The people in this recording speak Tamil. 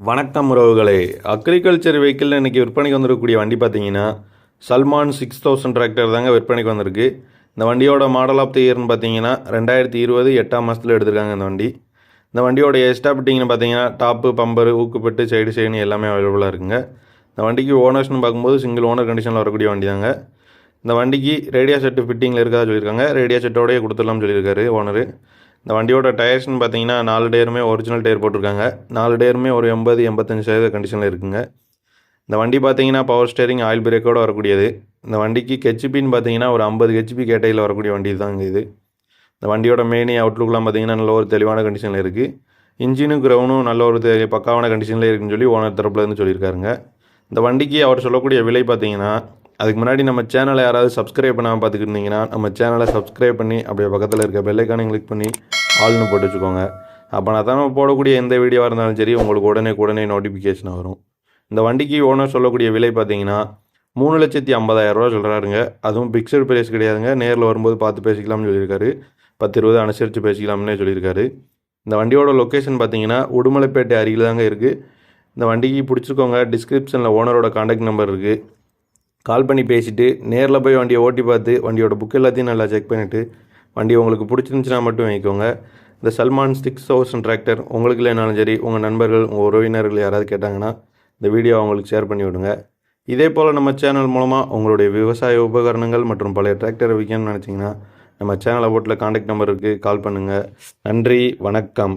வணக்கம் உறவுகளே. அக்ரிகல்ச்சர் வெஹிக்கிள் இன்றைக்கி விற்பனைக்கு வந்திருக்கக்கூடிய வண்டி பார்த்தீங்கன்னா சல்மான் சிக்ஸ் தௌசண்ட் டிராக்டர் தாங்க விற்பனைக்கு வந்திருக்கு. இந்த வண்டியோட மாடல் ஆஃப் தி இயர்னு பார்த்தீங்கன்னா ரெண்டாயிரத்தி இருபது எட்டாம் மாதத்தில் எடுத்திருக்காங்க இந்த வண்டி. இந்த வண்டியோட எஸ்டாபிட்டிங்னு பார்த்தீங்கன்னா டாப்பு பம்பரு ஊக்குப்பட்டு சைடு சைடு எல்லாமே அவைலபிளாக இருக்குங்க. இந்த வண்டிக்கு ஓனர்ஸ்னு பார்க்கும்போது சிங்கிள் ஓனர் கண்டிஷனில் வரக்கூடிய வண்டி தாங்க இந்த வண்டிக்கு ரேடியா செட்டு ஃபிட்டிங்கில் இருக்கதா சொல்லியிருக்காங்க. ரேடியா செட்டோடய கொடுத்துடலாம்னு சொல்லியிருக்காரு ஓனரு இந்த வண்டியோட டயர்ஸ்னு பார்த்தீங்கன்னா நாலு டயருமே ஒரிஜினல் டயர் போட்டிருக்காங்க. நாலு டயருமே ஒரு எண்பது எண்பத்தஞ்சு சதவீத கண்டிஷனில் இருக்குங்க. இந்த வண்டி பார்த்தீங்கன்னா பவர் ஸ்டேரிங் ஆயில் பிரேக்கோடு வரக்கூடியது. இந்த வண்டிக்கு ஹெச்பின்னு பார்த்தீங்கன்னா ஒரு ஐம்பது ஹெச்பி கேட்டையில் வரக்கூடிய வண்டி தாங்க இது. இந்த வண்டியோட மெயினி அவுட்லுக்லாம் பார்த்தீங்கன்னா நல்ல ஒரு தெளிவான கண்டிஷனில் இருக்குது இன்ஜினும் கிரவுனும் நல்ல ஒரு தெ- பக்காவான கண்டிஷனில் இருக்குன்னு சொல்லி ஓனர் தரப்புலேருந்து சொல்லியிருக்காருங்க. இந்த வண்டிக்கு அவர் சொல்லக்கூடிய விலை பார்த்தீங்கன்னா அதுக்கு முன்னாடி நம்ம சேனலை யாராவது சப்ஸ்கிரைப் பண்ணாமல் பார்த்துக்கிட்டு இருந்தீங்கன்னா நம்ம சேனலை சப்ஸ்கிரைப் பண்ணி அப்படியே பக்கத்தில் இருக்க பெல்லைக்கானையும் கிளிக் பண்ணி ஆல்னு போட்டு வச்சுக்கோங்க. அப்போ நான் தான் நம்ம போடக்கூடிய எந்த வீடியோவாக இருந்தாலும் சரி உங்களுக்கு உடனே உடனே நோட்டிஃபிகேஷன் வரும். இந்த வண்டிக்கு ஓனர் சொல்லக்கூடிய விலை பார்த்தீங்கன்னா மூணு லட்சத்தி ஐம்பதாயிரம் ரூபா சொல்கிறாருங்க அதுவும் பிக்சர் ப்ரைஸ் கிடையாதுங்க. நேரில் வரும்போது பார்த்து பேசிக்கலாம்னு சொல்லியிருக்காரு. பத்து இருபது அனுசரித்து பேசிக்கலாம்னே சொல்லியிருக்காரு. இந்த வண்டியோட லொக்கேஷன் பார்த்தீங்கன்னா உடுமலைப்பேட்டை அருகில் தாங்க இருக்குது இந்த வண்டிக்கு பிடிச்சிக்கோங்க. டிஸ்கிரிப்ஷனில் ஓனரோட காண்டாக்ட் நம்பர் இருக்குது கால் பண்ணி பேசிவிட்டு நேரில் போய் வண்டியை ஓட்டி பார்த்து வண்டியோட புக் எல்லாத்தையும் நல்லா செக் பண்ணிவிட்டு வண்டி உங்களுக்கு பிடிச்சிருந்துச்சுன்னா மட்டும் வாங்கிக்கோங்க. இந்த சல்மான் சிக்ஸ் தௌசண்ட் டிராக்டர் உங்களுக்கு இல்லைனாலும் சரி உங்கள் நண்பர்கள் உங்கள் உறவினர்கள் யாராவது கேட்டாங்கன்னா இந்த வீடியோ அவங்களுக்கு ஷேர் பண்ணி விடுங்க. இதே போல் நம்ம சேனல் மூலமாக உங்களுடைய விவசாய உபகரணங்கள் மற்றும் பழைய டிராக்டர் விற்கணும்னு நினச்சிங்கன்னா நம்ம சேனலை போட்டில் காண்டாக்ட் நம்பருக்கு கால் பண்ணுங்கள் நன்றி வணக்கம்.